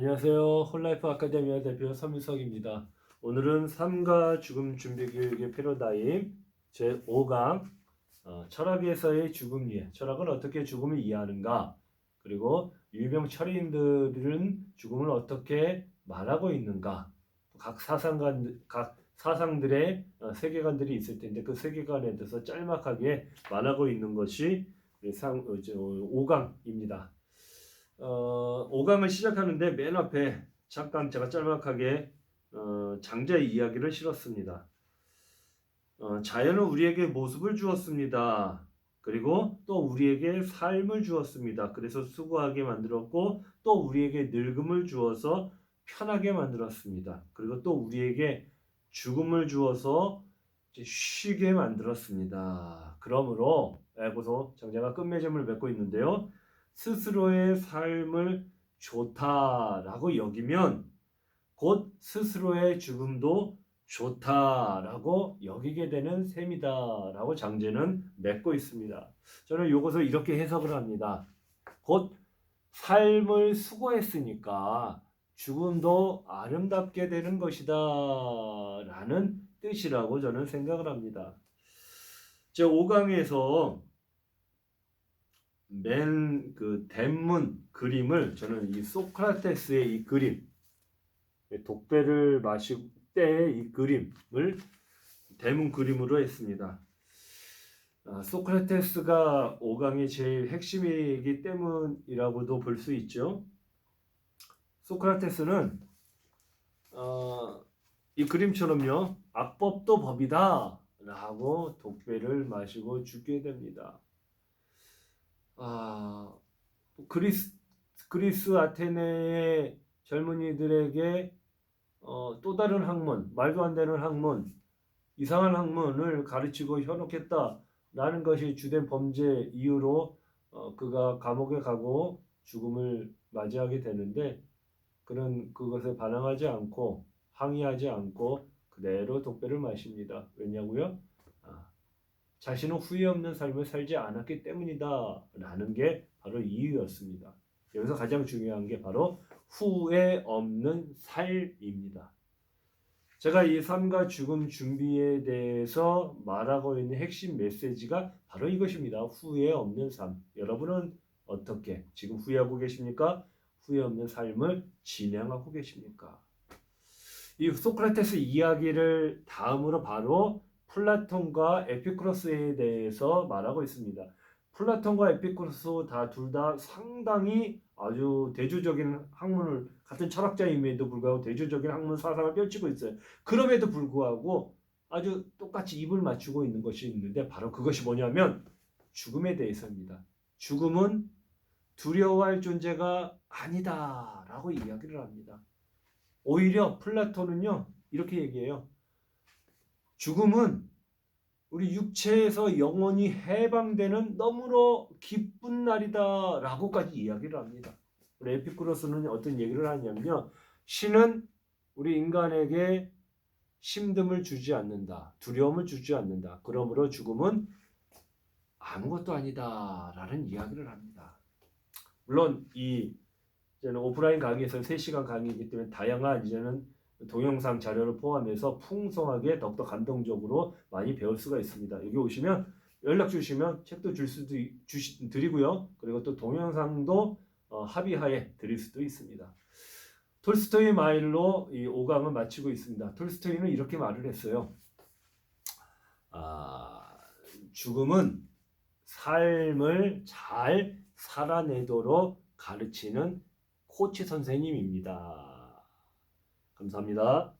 안녕하세요. 홀라이프 아카데미아 대표 서민석입니다. 오늘은 삶과 죽음 준비 교육의 패러다임 제 5강 어, 철학에서의 죽음 이해. 철학은 어떻게 죽음을 이해하는가? 그리고 유명 철인들은 죽음을 어떻게 말하고 있는가? 각 사상관 각 사상들의 어, 세계관들이 있을 텐데 그 세계관에 대해서 짤막하게 말하고 있는 것이 상 어, 저, 5강입니다. 어, 5강을 시작하는데 맨 앞에 잠깐 제가 짤막하게 어, 장자의 이야기를 실었습니다. 어, 자연은 우리에게 모습을 주었습니다. 그리고 또 우리에게 삶을 주었습니다. 그래서 수고하게 만들었고 또 우리에게 늙음을 주어서 편하게 만들었습니다. 그리고 또 우리에게 죽음을 주어서 쉬게 만들었습니다. 그러므로 에고서 장자가 끝맺음을 맺고 있는데요. 스스로의 삶을 좋다라고 여기면 곧 스스로의 죽음도 좋다라고 여기게 되는 셈이다라고 장제는 맺고 있습니다. 저는 이것을 이렇게 해석을 합니다. 곧 삶을 수고했으니까 죽음도 아름답게 되는 것이다 라는 뜻이라고 저는 생각을 합니다. 제 5강에서 맨 그 대문 그림을 저는 이 소크라테스의 이 그림 독배를 마실 때의 이 그림을 대문 그림으로 했습니다. 아, 소크라테스가 5강의 제일 핵심이기 때문이라고도 볼 수 있죠. 소크라테스는 어, 이 그림처럼요 악법도 법이다 라고 독배를 마시고 죽게 됩니다. 아, 그리스 그리스 아테네의 젊은이들에게 어, 또 다른 학문, 말도 안 되는 학문, 이상한 학문을 가르치고 현혹했다라는 것이 주된 범죄 이유로 어, 그가 감옥에 가고 죽음을 맞이하게 되는데 그는 그것에 반항하지 않고 항의하지 않고 그대로 독배를 마십니다. 왜냐고요? 아, 자신은 후회 없는 삶을 살지 않았기 때문이다라는 게 바로 이유였습니다. 여기서 가장 중요한 게 바로 후회 없는 삶입니다. 제가 이 삶과 죽음 준비에 대해서 말하고 있는 핵심 메시지가 바로 이것입니다. 후회 없는 삶. 여러분은 어떻게 지금 후회하고 계십니까? 후회 없는 삶을 진행하고 계십니까? 이 소크라테스 이야기를 다음으로 바로 플라톤과 에피쿠로스에 대해서 말하고 있습니다. 플라톤과 에피쿠로스 다 둘다 상당히 아주 대조적인 학문을 같은 철학자임에도 불구하고 대조적인 학문 사상을 펼치고 있어요. 그럼에도 불구하고 아주 똑같이 입을 맞추고 있는 것이 있는데 바로 그것이 뭐냐면 죽음에 대해서입니다. 죽음은 두려워할 존재가 아니다라고 이야기를 합니다. 오히려 플라톤은요 이렇게 얘기해요. 죽음은 우리 육체에서 영원히 해방되는 너무나 기쁜 날이다 라고까지 이야기를 합니다. 우리 에피쿠로스는 어떤 얘기를 하냐면요. 신은 우리 인간에게 힘듦을 주지 않는다. 두려움을 주지 않는다. 그러므로 죽음은 아무것도 아니다 라는 이야기를 합니다. 물론 이 이제는 오프라인 강의에서 3시간 강의이기 때문에 다양한 이제는 동영상 자료를 포함해서 풍성하게 더욱더 감동적으로 많이 배울 수가 있습니다. 여기 오시면 연락 주시면 책도 줄 수도 주시, 드리고요. 그리고 또 동영상도 어, 합의하에 드릴 수도 있습니다. 톨스토이 마일로 이 5강을 마치고 있습니다. 톨스토이는 이렇게 말을 했어요. 아, 죽음은 삶을 잘 살아내도록 가르치는 코치 선생님입니다. 감사합니다.